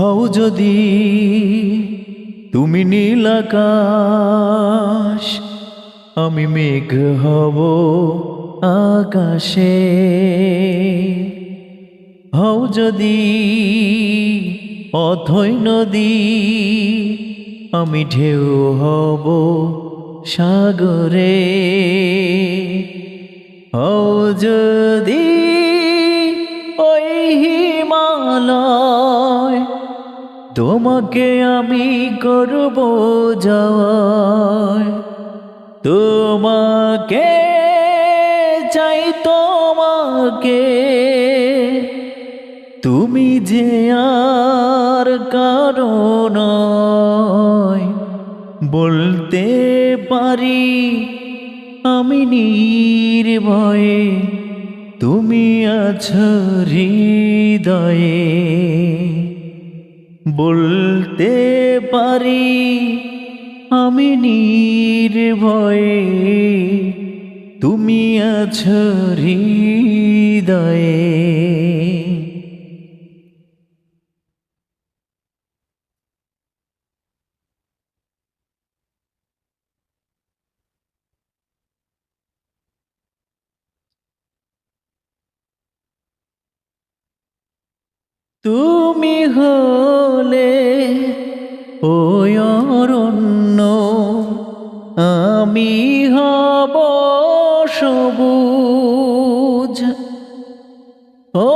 হও যদি তুমি নীল আকাশ, আমি মেঘ হব আকাশে। হও যদি অথৈ নদী, আমি ঢেউ হব সাগরে। হও যদি ওই হিমালয় তোমাকে আমি করব জয় তোমাকে চাই তোমাকে। তুমি যে আর কারণ বলতে পারি আমি নির্ভয়ে। তুমি আছো হৃদয়ে। বলতে পারি আমি নির্ভয়ে। তুমি আছো হৃদয়ে। তুমি হলে সবুজ। ও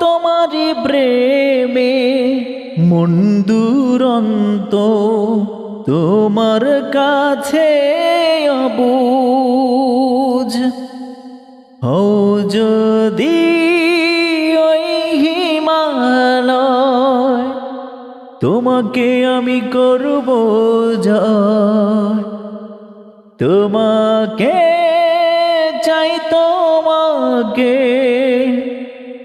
তোমারি প্রেমে মন দুরন্ত, তোমার কাছে অবুজ। হও যদি ওই হিমালয়, তোমাকে আমি করব জয়। তোমাকে চাই তোমাকে।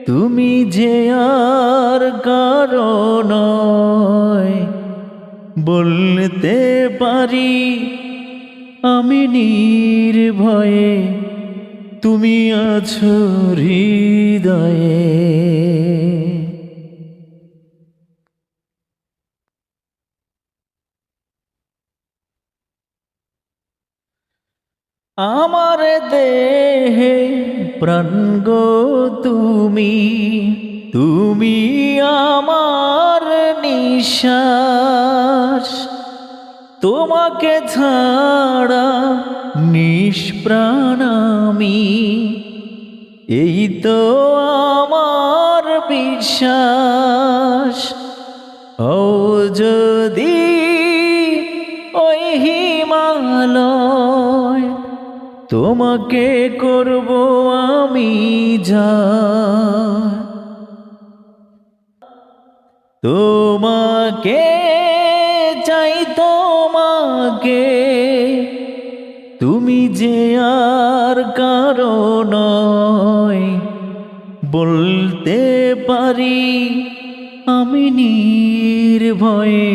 তুমি যে আর কারণ বলতে পারি আমি নির্ভয়ে। তুমি আছো হৃদয়ে। আমার দেহে প্রাণ গো তুমি তুমি আমার নিঃশ্বাস। তোমাকে ছাড়া নিষ্প্রাণ আমি, এই তো আমার বিশ্বাস। ও যদি ওই হিমালয় তোমাকে করব আমি যা। তোমাকে চাই তোমাকে, তুমি যে আর কারণ বলতে পারি আমি নির্ভয়ে,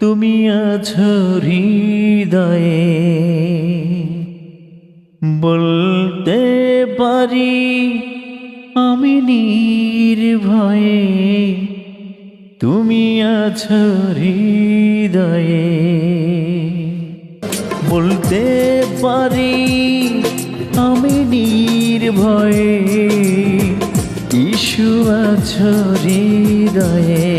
তুমি আছো হৃদয়ে। বলতে পারি আমি নির্ভয়ে। তুমি আছো হৃদয়ে। বলতে পারি আমি নির্ভয়ে। ইসু আছো হৃদয়ে।